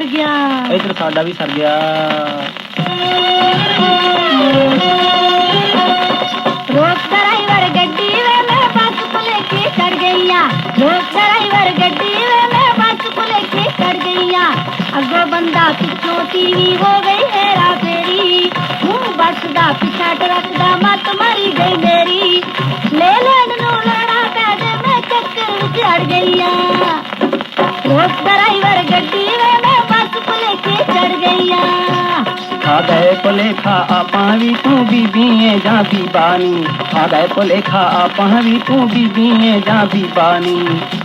Sir गया। इधर साडा भी सर गया। रोक गड्डी वे मैं को लेके गईया। रोक गड्डी वे मैं को लेके गईया। अगो बंदा पिछो टीवी हो गई बस दा ट्रक दा मत मारी गई मेरी। ले लेन नो लड़ा पैदे मैं चक्कर चढ़ गईया। रोक गड्डी लेके चढ़ गईया ਆ ਗਏ ਭੁਲੇਖਾ ਆਪਾਂ ਵੀ ਤੂੰ ਬੀਬੀਏ ਜਾਂ ਬੀਬਾਨੀ ਆ ਗਏ ਭੁਲੇਖਾ ਆਪਾਂ ਵੀ ਤੂੰ ਬੀਬੀਏ ਜਾਂ ਬੀਬਾਨੀ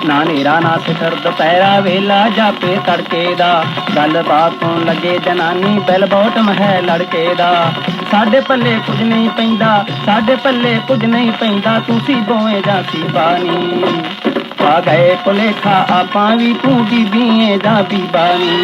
ਨਾ ਨੇਰਾ ਨਾ ਸਿਖਰ ਦੁਪਹਿਰਾ ਵੇਲਾ ਜਾਪੇ ਤੜਕੇ ਦਾ ਗੱਲਬਾਤ ਤੋਂ ਲੱਗੇ ਜਨਾਨੀ ਬੈਲ ਬੋਟਮ ਹੈ ਲੜਕੇ ਦਾ ਸਾਡੇ ਪੱਲੇ ਕੁਝ ਨਹੀਂ ਪੈਂਦਾ ਸਾਡੇ ਪੱਲੇ ਕੁਝ ਨਹੀਂ ਪੈਂਦਾ ਤੁਸੀਂ ਦੋਵੇਂ ਜਾਂ ਬਾਨੀ ਆ ਗਏ ਭੁਲੇਖਾ ਆਪਾਂ ਵੀ ਤੂੰ ਬੀਬੀਏ ਜਾਂ ਬੀਬਾਨੀ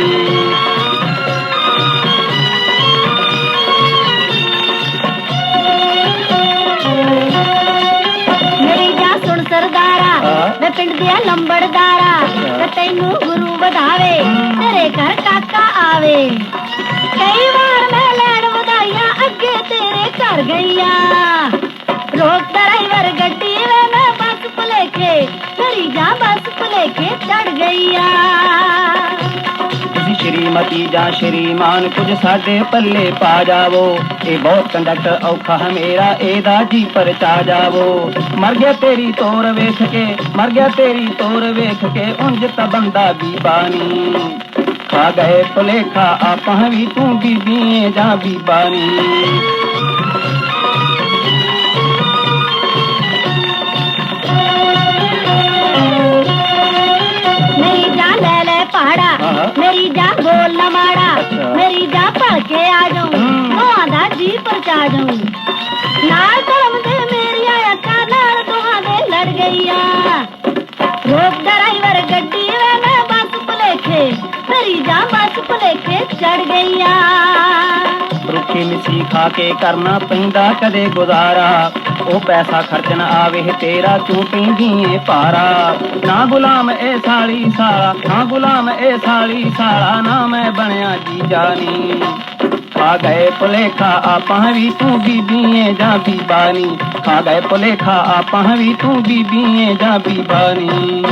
ਪਿੰਡ ਦਿਆ ਲੰਬੜਦਾਰਾ ਅੱਛਾ। ਤੇ ਤੈਨੂੰ ਗੁਰੂ ਵਧਾਵੇ ਤੇਰੇ ਘਰ ਕਾਕਾ ਆਵੇ ਕਈ ਵਾਰ ਮੈਂ ਲੈਣ ਵਧਾਈਆਂ ਅੱਗੇ ਤੇਰੇ ਘਰ ਗਈਆਂ ਰੋਕ ਡਰਾਈਵਰ ਗੱਡੀ ਵੇ ਮੈਂ ਬੱਸ ਭੁਲੇਖੇ ਮੇਰੀ ਜਾ ਬੱਸ ਭੁਲੇਖੇ ਚੜ ਗਈਆਂ ਤੁਸੀਂ ਸ਼੍ਰੀਮਤੀ ਜਾਂ ਸ਼੍ਰੀਮਾਨ ਕੁਝ ਸਾਡੇ ਪੱਲੇ ਪਾ ਜਾਵੋ ਇਹ ਬਹੁਤ ਕੰਡਕਟਰ ਔਖਾ ਹੈ ਮੇਰਾ ਇਹਦਾ ਜੀ ਪਰਚਾ ਜਾਵੋ ਮਰ ਗਿਆ ਤੇਰੀ ਤੋਰ ਵੇਖ ਕੇ ਮਰ ਗਿਆ ਤੇਰੀ ਤੋਰ ਵੇਖ ਕੇ ਉਂਝ ਤਾਂ ਬੰਦਾ ਵੀ ਬਾਨੀ ਖਾ ਗਏ ਭੁਲੇਖਾ ਆਪਾਂ ਵੀ ਤੂੰ ਬੀਬੀਏ ਜਾਂ ਬੀਬਾਨੀ मेरी परचा जाऊँ नाल दे मेरी आया का नाल लड़ गईया रोक ड्राइवर गड्डी वे बस पलेखे मेरी जा बस पलेखे चढ़ गईया मिसी के करना पैंदा कदे गुजारा ओ पैसा खर्च न आवे तेरा क्यों पींदी पारा ना गुलाम ए साली साला ना गुलाम ए साली साला ना मैं बनया जी जानी खा गए पुलेखा आपहरी तू बीबिए जा भी बानी। खा गए आ आपहरी तू बीबिए जा भी बानी।